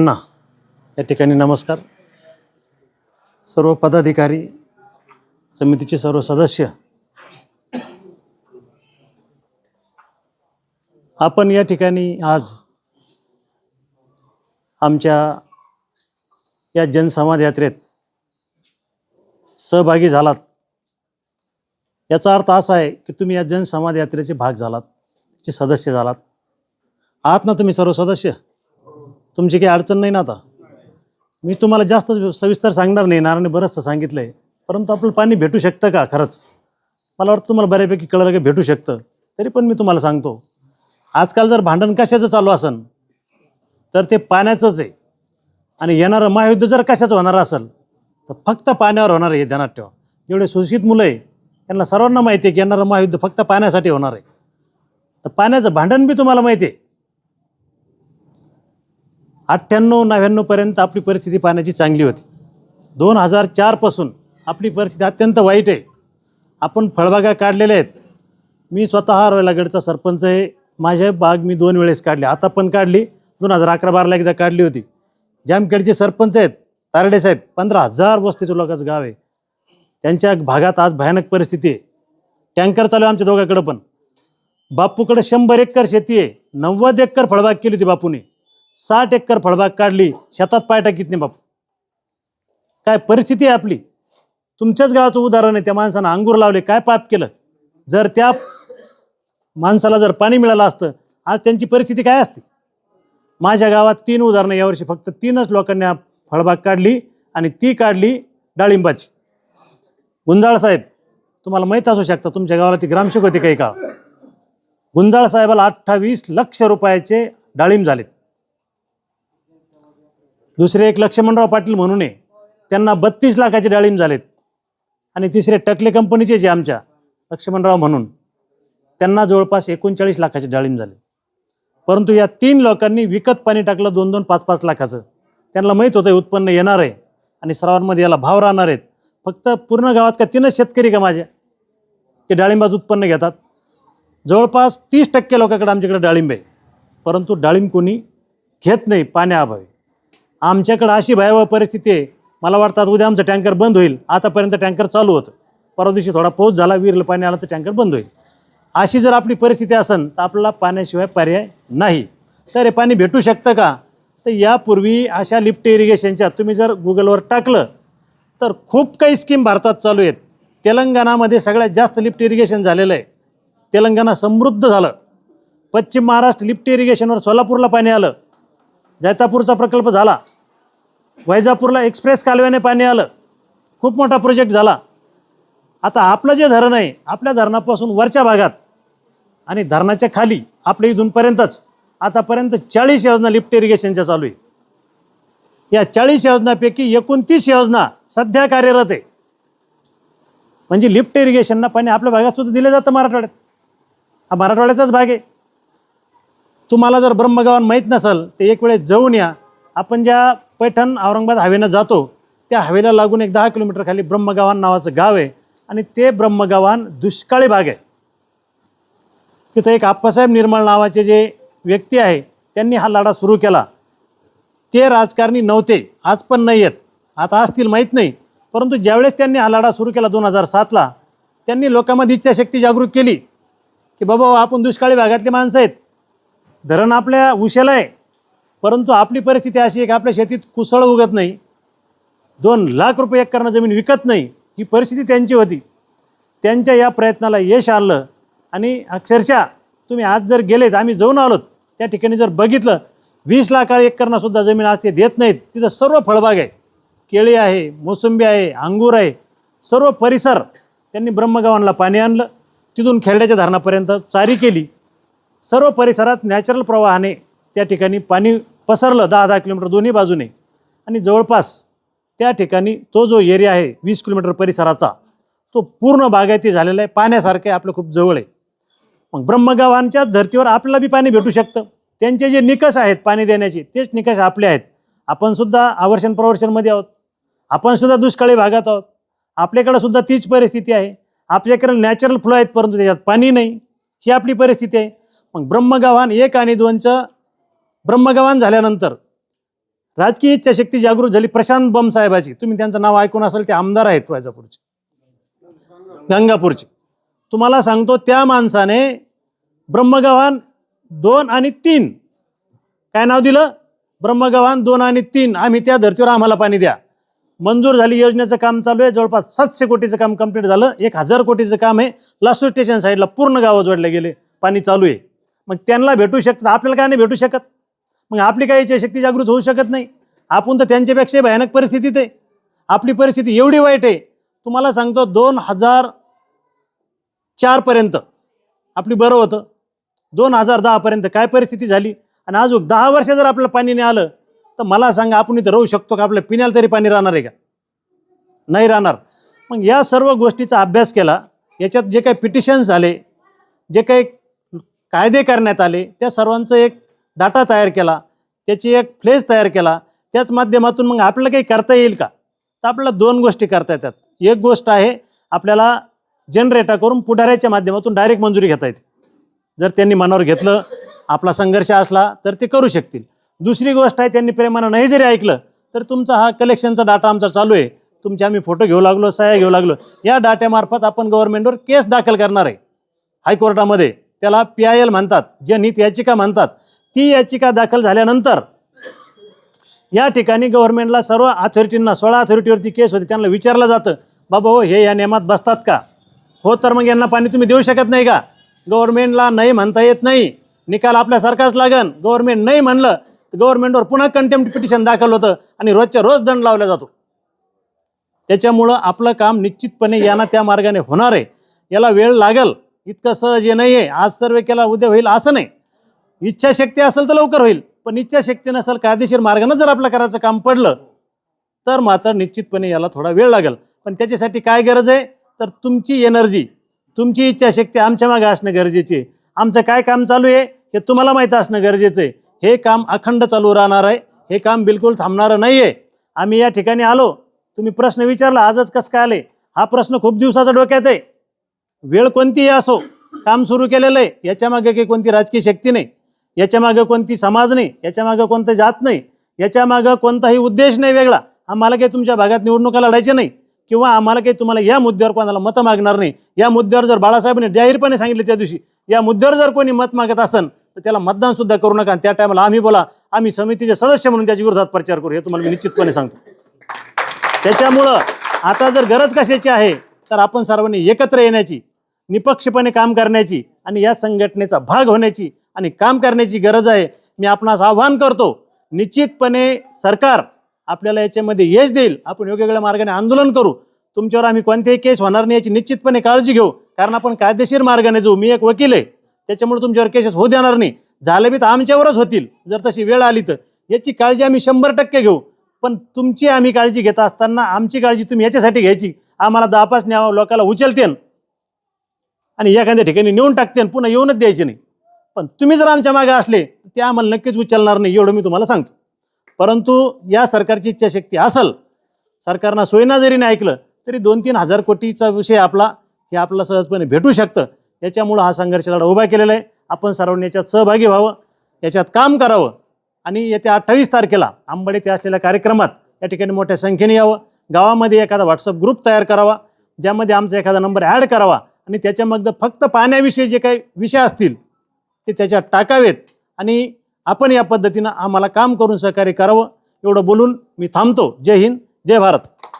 ना या ठिकाणी नमस्कार. सर्व पदाधिकारी समितीचे सर्व सदस्य. आपण या ठिकाणी आज आमच्या या जनसंवाद यात्रेत सहभागी झालात. याचा अर्थ असा आहे की तुम्ही या जनसंवाद यात्रेचे भाग झालात त्याचे सदस्य झालात. आहात ना तुम्ही सर्व सदस्य? तुमची काही अडचण नाही ना आता? मी तुम्हाला जास्त सविस्तर सांगणार नाही नारायण बरंचसं सांगितलं आहे परंतु आपलं पाणी भेटू शकतं का खरंच? मला वाटतं तुम्हाला बऱ्यापैकी कळलं की भेटू शकतं. तरी पण मी तुम्हाला सांगतो आजकाल जर भांडण कशाचं चालू असेल तर ते पाण्याचंच आहे. आणि येणारं महायुद्ध जर कशाचं होणार असेल तर फक्त पाण्यावर होणार आहे हे ध्यानात ठेवा. जेवढे सुशिक्षित मुलं आहे त्यांना सर्वांना माहिती आहे की येणारं महायुद्ध फक्त पाण्यासाठी होणार आहे. तर पाण्याचं भांडण बी तुम्हाला माहिती आहे. अठ्ठ्याण्णव नव्याण्णवपर्यंत आपली परिस्थिती पाण्याची चांगली होती. दोन हजार चारपासून आपली परिस्थिती अत्यंत वाईट आहे. आपण फळबागा काढलेल्या आहेत. मी स्वतः रोयलागडचा सरपंच आहे. माझ्या बाग मी दोन वेळेस काढली. आता पण काढली. दोन हजार अकरा बाराला एकदा काढली होती. जामखेडचे सरपंच आहेत. तारडे साहेब पंधरा हजार वस्तीचं लोकांचं गाव आहे. त्यांच्या भागात आज भयानक परिस्थिती आहे. टँकर चालू आहे आमच्या दोघांकडं पण. बापूकडे शंभर एकर शेती आहे. नव्वद एकर फळबाग केली होती बापूने. साठ एकर फळबाग काढली शेतात पाय टाकीत नाही बापू. काय परिस्थिती आहे आपली? तुमच्याच गावाचं उदाहरण आहे त्या माणसानं अंगूर लावले काय पाप केलं? जर त्या माणसाला जर पाणी मिळालं असतं आज त्यांची परिस्थिती काय असते? माझ्या गावात तीन उदाहरणं यावर्षी फक्त तीनच लोकांनी फळबाग काढली आणि ती काढली डाळिंबाची. गुंजाळ साहेब तुम्हाला माहीत असू शकता तुमच्या गावाला ती ग्रामसेवक होती काही काळ. गुंजाळ साहेबाला अठ्ठावीस लक्ष रुपयाचे डाळिंब झालेत. दुसरे एक लक्ष्मणराव पाटील म्हणून आहे. त्यांना बत्तीस लाखाचे डाळिंब झालेत. आणि तिसरे टकले कंपनीचे जे आमच्या लक्ष्मणराव म्हणून त्यांना जवळपास एकोणचाळीस लाखाचे डाळिंब झाले. परंतु या तीन लोकांनी विकत पाणी टाकलं दोन दोन पाच पाच लाखाचं. त्यांना माहीत होतं उत्पन्न येणार आहे आणि सर्वांमध्ये याला भाव राहणार आहेत. फक्त पूर्ण गावात का तीनच शेतकरी का माझ्या ते डाळिंबाचं उत्पन्न घेतात. जवळपास तीस टक्के लोकांकडे आमच्याकडे डाळिंब आहे. परंतु डाळिंब कोणी घेत नाही पाण्याअभावी. आमच्याकडं अशी भयावह परिस्थिती आहे. मला वाटतं आता उद्या आमचं टँकर बंद होईल. आतापर्यंत टँकर चालू होतं. परवा दिवशी थोडा पाऊस झाला विरलं पाणी आलं तर टँकर बंद होईल. अशी जर आपली परिस्थिती असेल तर आपल्याला पाण्याशिवाय पर्याय नाही. तर हे पाणी भेटू शकतं का? तर यापूर्वी अशा लिफ्ट इरिगेशनच्या तुम्ही जर गुगलवर टाकलं तर खूप काही स्कीम भारतात चालू आहेत. तेलंगणामध्ये सगळ्यात जास्त लिफ्ट इरिगेशन झालेलं आहे. तेलंगणा समृद्ध झालं. पश्चिम महाराष्ट्र लिफ्ट इरिगेशनवर सोलापूरला पाणी आलं. जैतापूरचा प्रकल्प झाला. वैजापूरला एक्सप्रेस कालव्याने पाणी आलं. खूप मोठा प्रोजेक्ट झाला. आता आपलं जे धरण आहे आपल्या धरणापासून वरच्या भागात आणि धरणाच्या खाली आपल्या इथूनपर्यंतच आतापर्यंत चाळीस योजना लिफ्ट इरिगेशनच्या चालू आहे. या चाळीस योजनापैकी एकोणतीस योजना सध्या कार्यरत आहे. म्हणजे लिफ्ट इरिगेशनना पाणी आपल्या भागात सुद्धा दिलं जातं मराठवाड्यात. हा मराठवाड्याचाच भाग आहे. तुम्हाला जर ब्रह्मगावन माहीत नसेल तर एक वेळेस जाऊन या. आपण ज्या पैठण औरंगाबाद हवेनं जातो त्या हवेला लागून एक दहा किलोमीटर खाली ब्रह्मगावान नावाचं गाव आहे. आणि ते ब्रह्मगावान दुष्काळी भाग आहे. तिथं एक आप्पासाहेब निर्मळ नावाचे जे व्यक्ती आहे त्यांनी हा लढा सुरू केला. ते राजकारणी नव्हते आज पण नाही आहेत आता असतील माहीत नाही. परंतु ज्यावेळेस त्यांनी हा लढा सुरू केला दोन हजार सातला त्यांनी लोकांमध्ये इच्छाशक्ती जागरूक केली की बाबा आपण दुष्काळी भागातले माणसं आहेत. धरण आपल्या उशेला आहे. परंतु आपली परिस्थिती अशी आहे की आपल्या शेतीत कुसळ उगत नाही. दोन लाख रुपये एकरनं जमीन विकत नाही. ही परिस्थिती त्यांची होती. त्यांच्या या प्रयत्नाला यश आलं. आणि अक्षरशः तुम्ही आज जर गेलेत आम्ही जाऊन आलोत त्या ठिकाणी जर बघितलं वीस लाख एकरनासुद्धा जमीन आज ते देत नाहीत. तिथं सर्व फळबाग आहे. केळी आहे मोसंबी आहे अंगूर आहे. सर्व परिसर त्यांनी ब्रह्मगावांना पाणी आणलं. तिथून खेरड्याच्या धरणापर्यंत चारी केली. सर्व परिसरात नॅचरल प्रवाहाने त्या ठिकाणी पाणी पसरलं दहा दहा किलोमीटर दोन्ही बाजूने. आणि जवळपास त्या ठिकाणी तो जो एरिया आहे वीस किलोमीटर परिसराचा तो पूर्ण बागायती झालेला आहे. पाण्यासारखं आहे आपलं खूप जवळ आहे. मग ब्रह्मगावांच्या धर्तीवर आपल्याला बी पाणी भेटू शकतं. त्यांचे जे निकष आहेत पाणी देण्याचे तेच निकष आपले आहेत. आपणसुद्धा आवर्षण प्रवर्षणमध्ये आहोत. आपणसुद्धा दुष्काळी भागात आहोत. आपल्याकडंसुद्धा तीच परिस्थिती आहे. आपल्याकडे नॅचरल फ्लो आहेत परंतु त्याच्यात पाणी नाही. ही आपली परिस्थिती आहे. मग ब्रह्मगव्हाण एक आणि दोनचं ब्रह्मगव्हाण झाल्यानंतर राजकीय इच्छाशक्ती जागृत झाली प्रशांत बम साहेबाची. तुम्ही त्यांचं नाव ऐकून असाल ते आमदार आहेत वैजापूरचे. गंगापूरचे. तुम्हाला सांगतो त्या माणसाने ब्रह्मगव्हाण दोन आणि तीन. काय नाव दिलं? ब्रह्मगव्हाण दोन आणि तीन. आम्ही त्या धर्तीवर आम्हाला पाणी द्या. मंजूर झाली योजनेचं काम चालू आहे. जवळपास सातशे कोटीचं काम कंप्लीट झालं. एक हजार कोटीचं काम आहे. लासूर स्टेशन साईडला पूर्ण गावं जोडले गेले. पाणी चालू आहे. मग त्यांना भेटू शकतात. आपल्याला काय नाही भेटू शकत. मग आपली काही शक्ती जागृत होऊ शकत नाही. आपण तर त्यांच्यापेक्षा भयानक परिस्थितीत आहे. आपली परिस्थिती एवढी वाईट आहे. तुम्हाला सांगतो दोन हजार चारपर्यंत आपली बरं होतं. दोन हजार दहापर्यंत काय परिस्थिती झाली? आणि अजून दहा वर्ष जर आपलं पाणी नाही आलं तर मला सांगा आपण इथं राहू शकतो का? आपलं पिण्याला तरी पाणी राहणार आहे का? नाही राहणार. मग या सर्व गोष्टीचा अभ्यास केला. याच्यात जे काही पिटिशन्स झाले जे काही कायदे करण्यात आले त्या सर्वांचं एक डाटा तयार केला त्याची एक फ्लेज तयार केला त्याच माध्यमातून मग आपल्याला काही करता येईल का? तर आपल्याला दोन गोष्टी करता येतात. एक गोष्ट आहे आपल्याला जनरेटा करून पुढाऱ्याच्या माध्यमातून डायरेक्ट मंजुरी घेता येते. जर त्यांनी मनावर घेतलं आपला संघर्ष असला तर ते करू शकतील. दुसरी गोष्ट आहे त्यांनी प्रेमानं नाही जरी ऐकलं तर तुमचा हा कलेक्शनचा डाटा आमचा चालू आहे. तुमचे आम्ही फोटो घेऊ लागलो सह्या घेऊ लागलो. या डाट्यामार्फत आपण गव्हर्नमेंटवर केस दाखल करणार आहे. हायकोर्टामध्ये त्याला पी आय एल म्हणतात जनहित याचिका म्हणतात ती याचिका दाखल झाल्यानंतर या ठिकाणी गव्हर्नमेंटला सर्व अथॉरिटींना सोळा अथॉरिटीवरती केस होते त्यांना विचारलं जातं बाबा हो हे या नियमात बसतात का? हो तर मग यांना पाणी तुम्ही देऊ शकत नाही का? गव्हर्नमेंटला नाही म्हणता येत नाही. निकाल आपल्यासारखाच लागन. गव्हर्नमेंट नाही म्हणलं तर गव्हर्नमेंटवर पुन्हा कंटेम्प्ट पिटिशन दाखल होतं आणि रोजच्या रोज दंड लावला जातो. त्याच्यामुळं आपलं काम निश्चितपणे यांना त्या मार्गाने होणार आहे. याला वेळ लागल. इतकं सहज हे नाही आहे आज सर्वे केला उद्या होईल असं नाही. इच्छाशक्ती असेल तर लवकर होईल. पण इच्छाशक्ती नसेल कायदेशीर मार्गानं जर आपलं करायचं काम पडलं तर मात्र निश्चितपणे याला थोडा वेळ लागेल. पण त्याच्यासाठी काय गरज आहे? तर तुमची एनर्जी तुमची इच्छाशक्ती आमच्या मागे असणं गरजेची आहे. आमचं काय काम चालू आहे? हे तुम्हाला माहीत असणं गरजेचं आहे. हे काम अखंड चालू राहणार आहे. हे काम बिलकुल थांबणारं नाही आहे आम्ही या ठिकाणी आलो. तुम्ही प्रश्न विचारला आजच कसं काय आले? हा प्रश्न खूप दिवसाचा डोक्यात आहे. वेळ कोणतीही असो काम सुरू केलेलं आहे याच्यामागे काही कोणती राजकीय शक्ती नाही याच्यामागं कोणती समाज नाही याच्यामागं कोणतं जात नाही याच्यामागं कोणताही उद्देश नाही वेगळा. आम्हाला काही तुमच्या भागात निवडणुका लढायच्या नाही किंवा आम्हाला काही तुम्हाला या मुद्द्यावर कोणाला मतं मागणार नाही. या मुद्द्यावर जर बाळासाहेबांनी जाहीरपणे सांगितले त्या दिवशी या मुद्द्यावर जर कोणी मत मागत असेल तर त्याला मतदानसुद्धा करू नका आणि त्या टायमाला आम्ही बोला आम्ही समितीचे सदस्य म्हणून त्याच्या विरोधात प्रचार करू हे तुम्हाला मी निश्चितपणे सांगतो. त्याच्यामुळं आता जर गरज कशाची आहे तर आपण सर्वांनी एकत्र येण्याची निपक्षपणे काम करण्याची आणि या संघटनेचा भाग होण्याची आणि काम करण्याची गरज आहे मी आपणास आव्हान करतो. निश्चितपणे सरकार आपल्याला याच्यामध्ये यश देईल. आपण वेगवेगळ्या मार्गाने आंदोलन करू. तुमच्यावर आम्ही कोणतेही केस होणार नाही याची निश्चितपणे काळजी घेऊ. कारण आपण कायदेशीर मार्गाने जाऊ. मी एक वकील आहे. त्याच्यामुळे तुमच्यावर केसेस होऊ देणार नाही. झाले बी तर आमच्यावरच होतील. जर तशी वेळ आली तर. याची काळजी आम्ही शंभर टक्के घेऊ. पण तुमची आम्ही काळजी घेत असताना आमची काळजी तुम्ही याच्यासाठी घ्यायची. आम्हाला दापास न्यावं लोकाला उचलतेन आणि एखाद्या ठिकाणी नेऊन टाकते आणि पुन्हा येऊनच द्यायचे नाही. पण तुम्ही जर आमच्या मागे असले तर ते आम्हाला नक्कीच उचलणार नाही एवढं मी तुम्हाला सांगतो. परंतु या सरकारची इच्छाशक्ती असल सरकारनं सोयीना जरी नाही ऐकलं तरी दोन तीन हजार कोटीचा विषय आपला हे आपल्याला सहजपणे भेटू शकतं. याच्यामुळं हा संघर्ष लढा उभा केलेला आहे. आपण सर्वांनी याच्यात सहभागी व्हावं याच्यात काम करावं आणि येत्या अठ्ठावीस तारखेला आंबड येथे असलेल्या कार्यक्रमात या ठिकाणी मोठ्या संख्येने यावं. गावामध्ये एखादा व्हॉट्सअप ग्रुप तयार करावा ज्यामध्ये आमचा एखादा नंबर ॲड करावा. आणि त्याच्यामध्ये फक्त पाण्याविषयी जे काही विषय असतील ते त्याच्यात टाकावेत. आणि आपण या पद्धतीनं आम्हाला काम करून सहकार्य करावं एवढं बोलून मी थांबतो. जय हिंद जय भारत.